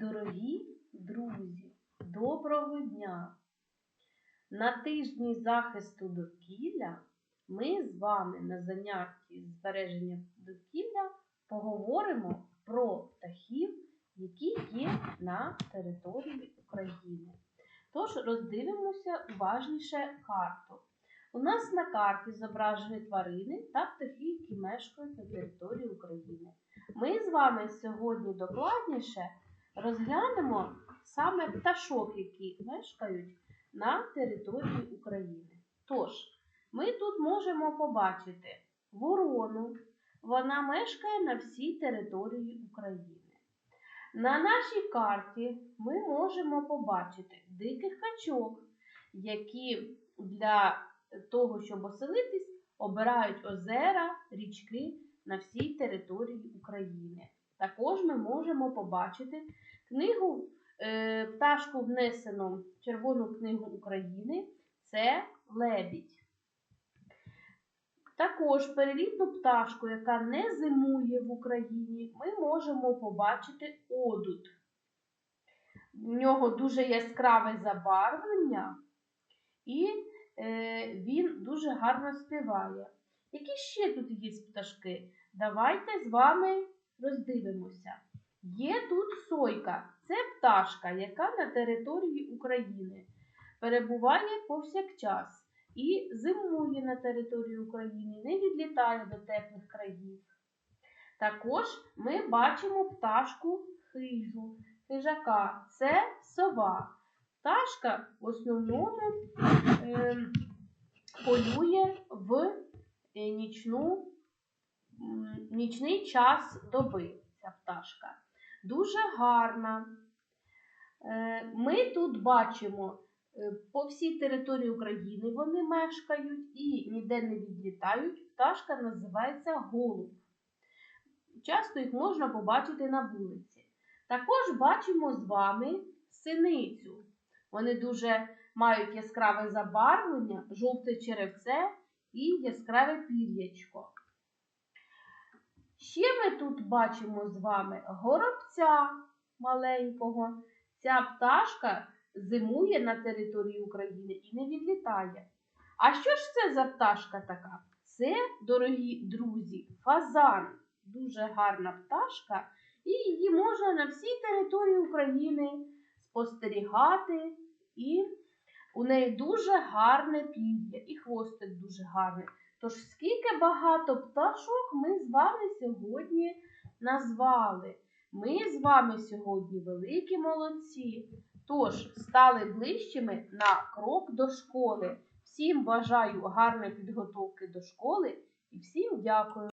Дорогі друзі, доброго дня! На тижні захисту довкілля ми з вами на занятті збереження довкілля поговоримо про птахів, які є на території України. Тож роздивимося уважніше карту. У нас на карті зображені тварини та птахи, які мешкають на території України. Ми з вами сьогодні докладніше розглянемо саме пташок, які мешкають на території України. Тож, ми тут можемо побачити ворону. Вона мешкає на всій території України. На нашій карті ми можемо побачити диких качок, які для того, щоб оселитись, обирають озера, річки на всій території України. Також ми можемо побачити книгу е, пташку внесено в Червону книгу України. Це лебідь. Також перелітну пташку, яка не зимує в Україні, ми можемо побачити одут. В нього дуже яскраве забарвлення, і е, він дуже гарно співає. Які ще тут є пташки? Давайте з вами роздивимося. Є тут сойка. Це пташка, яка на території України перебуває повсякчас і зимує на території України, не відлітає до теплих країв. Також ми бачимо пташку хижу, хижака. Це сова. Пташка в основному е, полює в е, нічну, нічний час доби. Ця пташка. Дуже гарна. Е, Ми тут бачимо е, по всій території України вони мешкають і ніде не відлітають. Пташка називається голуб. Часто їх можна побачити на вулиці. Також бачимо з вами синицю. Вони дуже мають яскраве забарвлення, жовте черевце і яскраве пір'ячко. Ще ми тут бачимо з вами горобця маленького. Ця пташка зимує на території України і не відлітає. А що ж це за пташка така? Це, дорогі друзі, фазан. Дуже гарна пташка, і її можна на всій території України спостерігати, і у неї дуже гарне пір'я, і хвостик дуже гарний. Тож, скільки багато пташок ми з вами сьогодні назвали. Ми з вами сьогодні великі молодці. Тож стали ближчими на крок до школи. Всім бажаю гарної підготовки до школи і всім дякую.